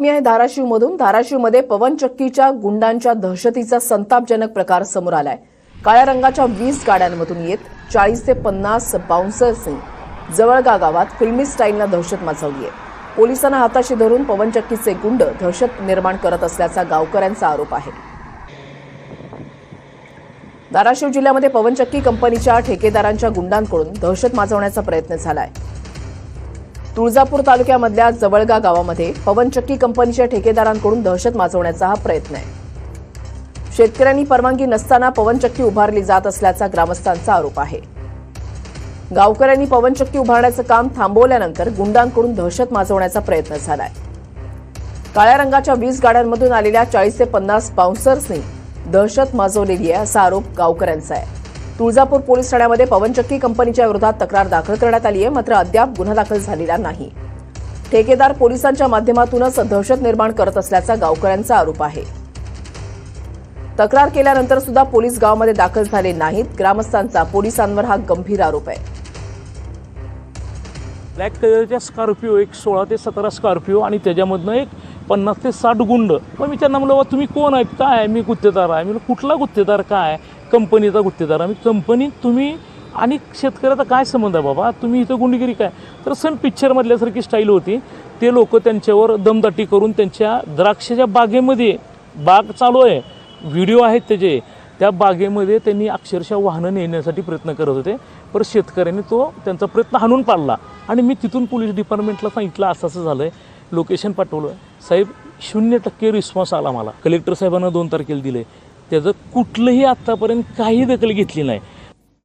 बातमी आहे धाराशिवमधून. धाराशिवमध्ये पवनचक्कीच्या गुंडांच्या दहशतीचा संतापजनक प्रकार समोर आलाय. काळ्या रंगाच्या वीस गाड्यांमधून येत चाळीस ते पन्नास बाउन्सर्सनी जवळगा गावात फिल्मी स्टाईलनं दहशत माजवली आहे पोलिसांना हाताशी धरून पवनचक्कीचे गुंड दहशत निर्माण करत असल्याचा गावकऱ्यांचा आरोप आहे. धाराशिव जिल्ह्यामध्ये पवनचक्की कंपनीच्या ठेकेदारांच्या गुंडांकडून दहशत माजवण्याचा प्रयत्न झाला आहे तुळजापूर तालुक्यामधल्या जवळगा गावामध्ये पवनचक्की कंपनीच्या ठेकेदारांकडून दहशत माजवण्याचा हा प्रयत्न आहे. शेतकऱ्यांनी परवानगी नसताना पवनचक्की उभारली जात असल्याचा ग्रामस्थांचा आरोप आहे. गावकऱ्यांनी पवनचक्की उभारण्याचं काम थांबवल्यानंतर गुंडांकडून दहशत माजवण्याचा प्रयत्न झालाय. काळ्या रंगाच्या वीस गाड्यांमधून आलेल्या चाळीस ते पन्नास बाउन्सर्सनी दहशत माजवलेली आहे असा आरोप गावकऱ्यांचा आहे. तुळजापूर पोलीस ठाण्यामध्ये पवनचक्की कंपनीच्या विरोधात तक्रार दाखल करण्यात आली आहे मात्र अद्याप गुन्हा दाखल झालेला नाही. ठेकेदार पोलिसांच्या माध्यमातूनच दहशत निर्माण करत असल्याचा गावकऱ्यांचा आरोप आहे. तक्रार केल्यानंतर सुद्धा पोलीस गावामध्ये दाखल झाले नाहीत. ग्रामस्थांचा पोलिसांवर हा गंभीर आरोप आहे. ब्लॅक कलरच्या स्कॉर्पिओ एक सोळा ते सतरा स्कॉर्पिओ आणि त्याच्यामधनं एक पन्नास ते साठ गुंड. मग मी त्यांना म्हणलं तुम्ही कोण आहेत? काय आहे? मी गुत्तेदार आहे. मी कुठला गुत्तेदार? काय कंपनीचा गुत्तेदार आम्ही. कंपनी कंपनीत तुम्ही आणि शेतकऱ्याचा काय संबंध आहे बाबा? तुम्ही इथं गुंडगिरी काय? तर सन पिक्चरमधल्यासारखी स्टाईल होती. ते लोक त्यांच्यावर दमदाटी करून त्यांच्या द्राक्षाच्या बागेमध्ये बाग चालू आहे. व्हिडिओ आहेत त्याचे. त्या बागेमध्ये त्यांनी अक्षरशः वाहनं नेण्यासाठी प्रयत्न करत होते. पर शेतकऱ्यांनी तो त्यांचा प्रयत्न हाणून पाडला. आणि मी तिथून पोलीस डिपार्टमेंटला सांगितलं असं असं झालं आहे लोकेशन पाठवलं साहेब शून्य टक्के रिस्पॉन्स आला मला. कलेक्टर साहेबांना दोन तारखेला दिले त्याचं कुठलंही आत्तापर्यंत काही दखल घेतली नाही.